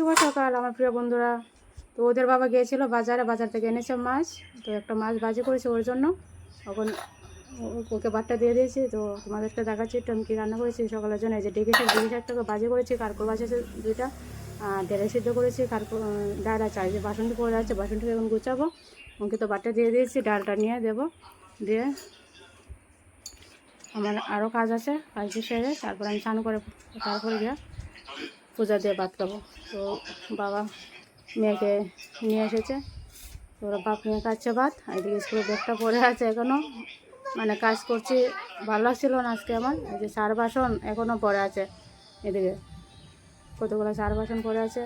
শুভ সকাল, আমার প্রিয় বন্ধুরা। তো ওদের বাবা গিয়েছিল বাজারে, বাজার থেকে এনেছে মাছ। তো একটা মাছ ভাজি করেছে ওর জন্য। তখন ওকে বাট্টা দিয়ে দিয়েছি। তো তোমাদেরকে দেখাচ্ছি একটু আমি কী রান্না করেছি সকালের জন্য। এই যে ডেকে শাক ডেকে শাকটাকে বাজি করেছি কারকর বাজি দুইটা। আর ডেলে সিদ্ধ করেছি কারকর ডাল আছে। যে বাসনটি পড়ে আছে বাসনটিকে এখন গুছাবো। ওকে তো বাট্টা দিয়ে দিয়েছি, ডালটা নিয়ে দেবো। দিয়ে আমার আরও কাজ আছে কাজটি সেরে তারপর আমি স্নান করে তারপরে গিয়ে পূজা দিয়ে ভাত খাব। তো বাবা মেয়েকে নিয়ে এসেছে। তো ওরা বাপ মেয়ে খাচ্ছে ভাত এদিকে স্কুলে ব্যাগটা পড়ে আছে এখনও মানে কাজ করছি, ভালো লাগছিল না আজকে আমার। এই যে সার বাসন এখনও পড়ে আছে এদিকে। কতগুলো সার বাসন পড়ে আছে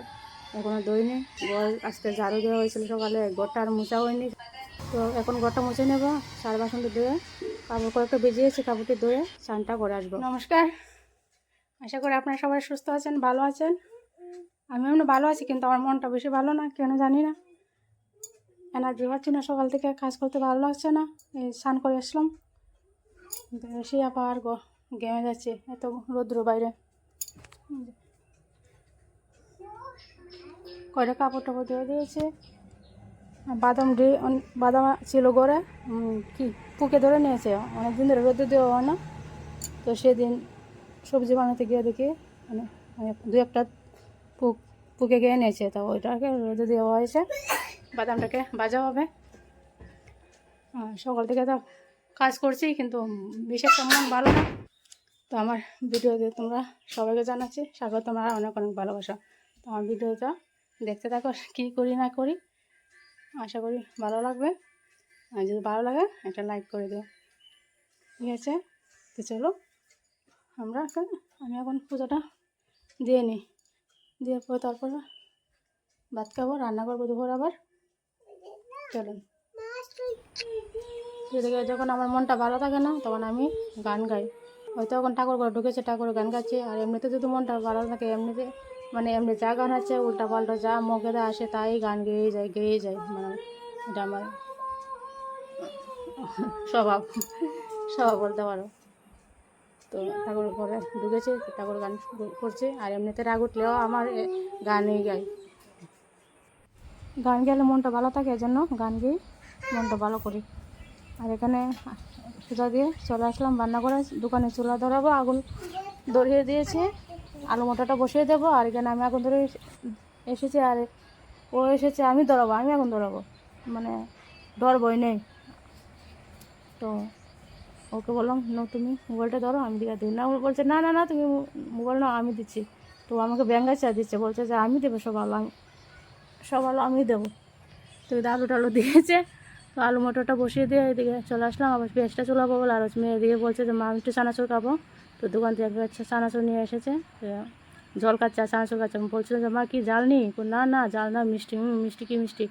এখনও দইনি ঘর আজকে ঝাড়ু দেওয়া হয়েছিল সকালে ঘরটা আর মোছা হয়নি। তো এখন ঘরটা মুছে নেব, সার বাসনটা ধুয়ে, কাপড় কয়েকটা ভিজিয়েছি, কাপড়টি ধুয়ে স্নানটা করে আসব। নমস্কার। আশা করি আপনারা সবাই সুস্থ আছেন, ভালো আছেন। আমি এমনি ভালো আছি, কিন্তু আমার মনটা বেশি ভালো না, কেন জানি না। এনার্জি পাচ্ছি না, সকাল থেকে কাজ করতে ভালো লাগছে না। এই স্নান করে আসলাম। এসে আবার গেমে যাচ্ছে, এত রৌদ্র বাইরে। কয়টা কাপড় টাপড় ধুয়ে দিয়েছে। বাদাম ডি বাদাম ছিল গড়ে কি, পুকে ধরে নিয়েছে। অনেকদিন ধরে রোদে দেওয়া হয় না। তো সেদিন সবজি বানাতে গিয়ে দেখি মানে দু একটা পুক পুকে গিয়ে নিয়েছে তো ওইটাকে রোদে দেওয়া হয়েছে, বাদামটাকে ভাজা হবে। সকাল থেকে তো কাজ করছি, কিন্তু বিশেষ তেমন ভালো না। তো আমার ভিডিওতে তোমরা সবাইকে জানাচ্ছি, স্বাগত, তোমরা অনেক অনেক ভালোবাসা। তো আমার ভিডিওটা দেখতে থাকো, কী করি না করি, আশা করি ভালো লাগবে। আর যদি ভালো লাগে, একটা লাইক করে দিও। ঠিক আছে? তো চলো। আমরা এখন, আমি এখন পুজোটা দিয়ে নিই। দিয়ে পরে তারপর ভাত খাব, রান্না করব দুপুর আবার। চলুন। যখন আমার মনটা ভালো থাকে না, তখন আমি গান গাই। হয়তো এখন ঠাকুর ঘরে ঢুকেছে, ঠাকুর গান গাচ্ছি, আর এমনিতে যদি মনটা ভালো থাকে, এমনিতে মানে এমনি যা গান আছে, উল্টা পাল্টা যা মুখে আসে, তাই গান গেয়ে যায় গেয়ে যায়। মানে এটা আমার স্বভাব। স্বভাব বলতে পারো। তো ঠাকুর ঘরে ঢুকেছে ঠাকুর গান করছে, আর এমনিতে রাগ উঠলেও আমার গানই গাই। গান গেলে মনটা ভালো থাকে, এজন্য গান গেয়ে মনটা ভালো করি। আর এখানে পূজা দিয়ে চলে আসলাম রান্না করে দোকানে চুলা ধরাবো, আগুন ধরিয়ে দিয়েছি, আলু মোটাটা বসিয়ে দেবো, আর এখানে আমি আগুন ধরে এসেছি, আর ও এসেছে, আমি ধরাবো, আমি আগুন ধরাবো মানে ধরবই নেই। তো ওকে বললাম না তুমি মোবাইলটা ধরো, আমি দিকে দিই। না, ও বলছে, না না না, তুমি মোবাইল না আমি দিচ্ছি। তো আমাকে চা দিচ্ছে, বলছে যে, আমি দেবো সব আলু, আমি, সব আলু আমি দেবো। তো আলু টালু দিয়েছে, তো আলু মটরটা বসিয়ে দিয়ে এদিকে চলে আসলাম, আবার পেঁয়াজটা চলাবো বলে আর মেয়ে এদিকে বলছে যে, মা, আমি একটু চানাচুর খাব। তো দোকান থেকে একটা চানাচুর নিয়ে এসেছে জল আর চানাচুর খাচ্ছে আমি বলছিল যে, মা, কি জাল নি না না জাল না, মিষ্টি মিষ্টি, কি মিষ্টি?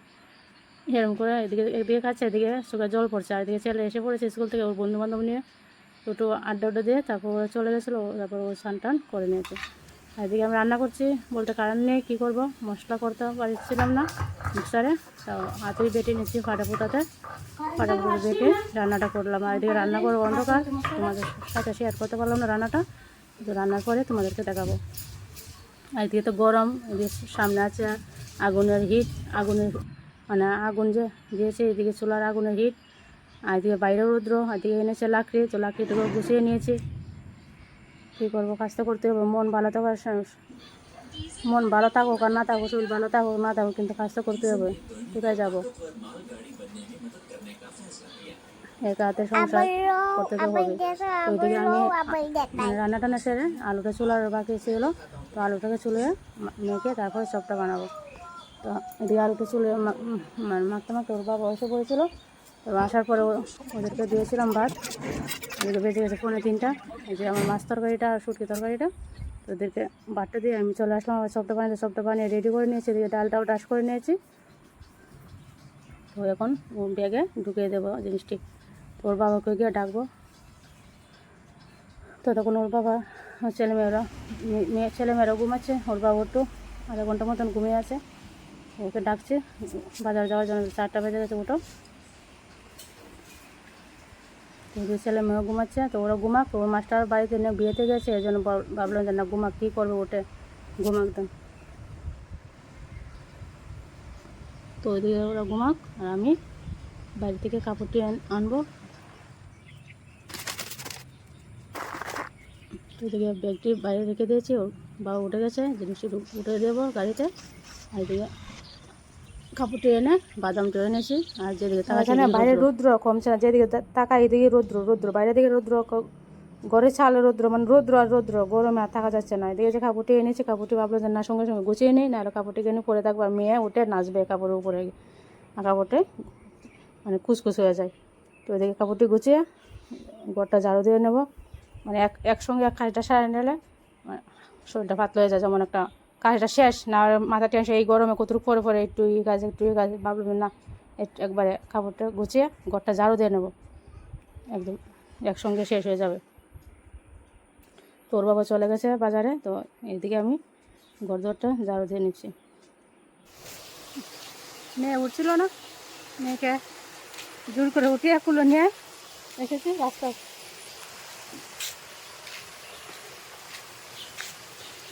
এরকম করে এদিকে এদিকে খাচ্ছে এদিকে সুগার জল পড়ছে। আর এদিকে ছেলে এসে পড়েছে স্কুল থেকে, ওর বন্ধু বান্ধব নিয়ে। দুটো আড্ডা আড্ডা দিয়ে তারপর ওরা চলে গেছিল, তারপর ও স্নান টান করে নিয়েছে। আর এদিকে আমি রান্না করছি, বলতে কারণ নেই, কী করব? মশলা করতে পারছিলাম না মিক্সারে। তো হাতেই বেটে নিচ্ছি ফাটা ফুটাতে ফাটা ফুটে বেটে রান্নাটা করলাম। আর এদিকে রান্না করব অন্ধকার, তোমাদের সাথে শেয়ার করতে পারলাম না রান্নাটা। তো রান্নার পরে তোমাদেরকে দেখাবো। আর এদিকে তো গরম, এদিকে সামনে আছে আগুনের হিট আগুনের মানে আগুন যে দিয়েছে এদিকে চুলার আগুনের হিট, আর এদিকে বাইরে রৌদ্র এদিকে এনেছে লাকড়ি, তো লাকড়িটাকে গুছিয়ে নিয়েছি। কী করব কাজটা করতে হবে, মন ভালো থাকার মন ভালো থাকুক আর না থাকুক শরীর ভালো থাকুক না থাকুক কিন্তু কাজটা করতে হবে। কোথায় যাব? একা হাতে সংসার করতে তো হবে। তো ওইদিকে আমি মানে রান্না টান্না সেরে আলুটা চুলার বাকি ছিল, তো আলুটাকে চুলে মেখে তারপরে সবটা বানাবো। তো এদিকে আলুটা চুলে মানে মাখতে মাখতে ওর বাবা এসে পড়েছিল। তো আসার পরে ওদেরকে দিয়েছিলাম ভাত। এদিকে বেজে গেছে পনেরো তিনটা। এই যে আমার মাছ তরকারিটা আর শুটকি তরকারিটা। তো ওদেরকে ভাতটা দিয়ে আমি চলে আসলাম, আবার সবটা বানিয়ে সবটা বানিয়ে রেডি করে নিয়েছি। এদিকে ডালটাও ডাস করে নিয়েছি। তো এখন ব্যাগে ঢুকিয়ে দেবো জিনিসটি। তো ওর বাবাকে গিয়ে ডাকবো। তো তখন ওর বাবা, ছেলেমেয়েরা, মেয়ে- মেয়ে, ছেলেমেয়েরা ঘুমাচ্ছে, ওর বাবা একটু আধা ঘণ্টা মতন ঘুমিয়ে আছে। ওকে ডাকছে। বাজার যাওয়ার জন্য চারটা বেজে গেছে ওটো তো দুই ছেলে মেয়ে ঘুমাচ্ছে, তো ওরা ঘুমাক, ওর মাস্টার বাড়িতে নিয়ে বিয়েতে গেছে, এই জন্য ভাব- ভাবলাম যে না, ঘুমাক, কী করবে ওঠে, ঘুমাক দেন তো ওইদিকে ওরা ঘুমাক, আর আমি বাড়ি থেকে কাপড়টি আনব। তো এদিকে ব্যাগটি বাইরে রেখে দিয়েছি বাবা উঠে গেছে জিনিসটি উঠে দেবো গাড়িতে, আর এদিকে কাপড়টি এনে বাদামটি এনেছি আর যেদিকে তাকাচ্ছি বাইরে রৌদ্র। কমছে না যেদিকে তাকাই এদিকে রৌদ্র রৌদ্র বাইরে দিকে রৌদ্র ঘরে ছালে রৌদ্র মানে রৌদ্র আর রৌদ্র গরমে আর থাকা যাচ্ছে না। এদিকে যে কাপড়টি এনেছি কাপড়টি ভাবলো যে না সঙ্গে সঙ্গে গুছিয়ে নিই না আর কাপড়টি কিনে পরে থাকব আর মেয়ে উঠে নাচবে কাপড়ের উপরে। আর কাপড়টি মানে কুচকুচ হয়ে যায়। তো এদিকে কাপড়টি গুছিয়ে ঘরটা ঝাড়ু দিয়ে নেব। মানে এক একসঙ্গে এক কাজটা সারে নিলে মানে শরীরটা পাতলা হয়ে যায় যেমন একটা কাজটা শেষ, না মাথা টেনশন এই গরমে কতটুকু পরে পরে একটু ই কাজ, একটু ই কাজ, ভাবলাম না একবারে কাপড়টা গুছিয়ে ঘরটা ঝাড়ু দিয়ে নেব। একদম একসঙ্গে শেষ হয়ে যাবে। তোর বাবা চলে গেছে বাজারে, তো এইদিকে আমি ঘর দরটা ঝাড়ু দিয়ে নিচ্ছি। মেয়ে উঠছিল না? মেয়েকে জোর করে উঠিয়ে কুলো নিয়ে এসেছি রাস্তায়।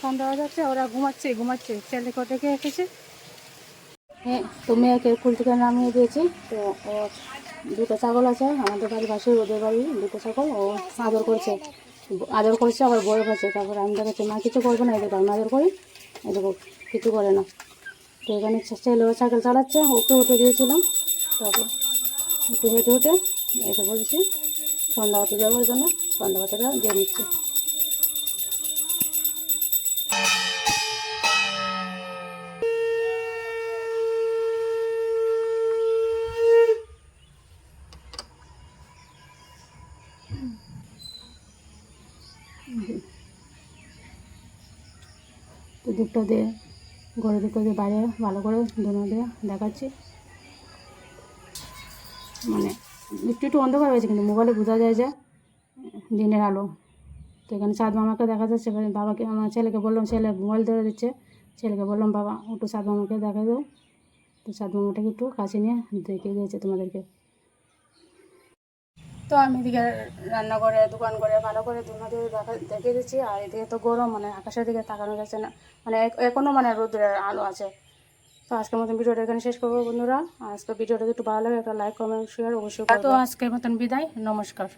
সন্ধ্যা হয়ে যাচ্ছে, ওরা ঘুমাচ্ছে ঘুমাচ্ছে। ছেলে কোটেকে এসেছে? হ্যাঁ তো মেয়েকে কুল থেকে নামিয়ে দিয়েছি, তো ও দুটো ছাগল আছে, আমাদের বাড়ির পাশে, ওদের বাড়ি দুটো ছাগল, ও আদর করছে। আদর করছে, আবার বড় হচ্ছে তারপরে আমি দেখাচ্ছি মা, কিছু করব না এদের আমি আদর করি এদের কিছু করে না। তো এখানে ছেলে ও সাইকেল চালাচ্ছে, ওকে উঠে দিয়েছিলাম। তারপর একটু হেঁটে হেঁটে, এসে বলছি সন্ধ্যাবাতি যাওয়ার জন্য সন্ধ্যাবাতিটা দিয়ে নিচ্ছি তো দুটো দিয়ে ঘরে দুটো দিয়ে বাইরে ভালো করে দুটো দিয়ে দেখাচ্ছি। মানে একটু একটু অন্ধকার হয়েছে কিন্তু মোবাইলে বোঝা যায় যে, দিনের আলো। তো এখানে সাদ মামাকে দেখা যাচ্ছে বাবাকে, আমার ছেলেকে বললাম, ছেলে মোবাইল ধরে দিচ্ছে। ছেলেকে বললাম, বাবা একটু সাদ মামাকে দেখা দাও। তো সাদ মামাটাকে একটু কাছে নিয়ে দেখে দিয়েছে তোমাদেরকে। তো আমি এদিকে রান্না করে, দোকান করে, ভালো করে দুনো দিয়ে দেখা দিচ্ছি। আর এদিকে তো গরম মানে আকাশের দিকে তাকানো যাচ্ছে না। মানে এখনও এখনও মানে রোদ্রের আলো আছে। তো আজকের মতন ভিডিওটা এখানে শেষ করব বন্ধুরা। আজকে ভিডিওটা একটু ভালো লাগে, একটা লাইক কমেন্ট শেয়ার অবশ্যই তো আজকের মতন বিদায়। নমস্কার।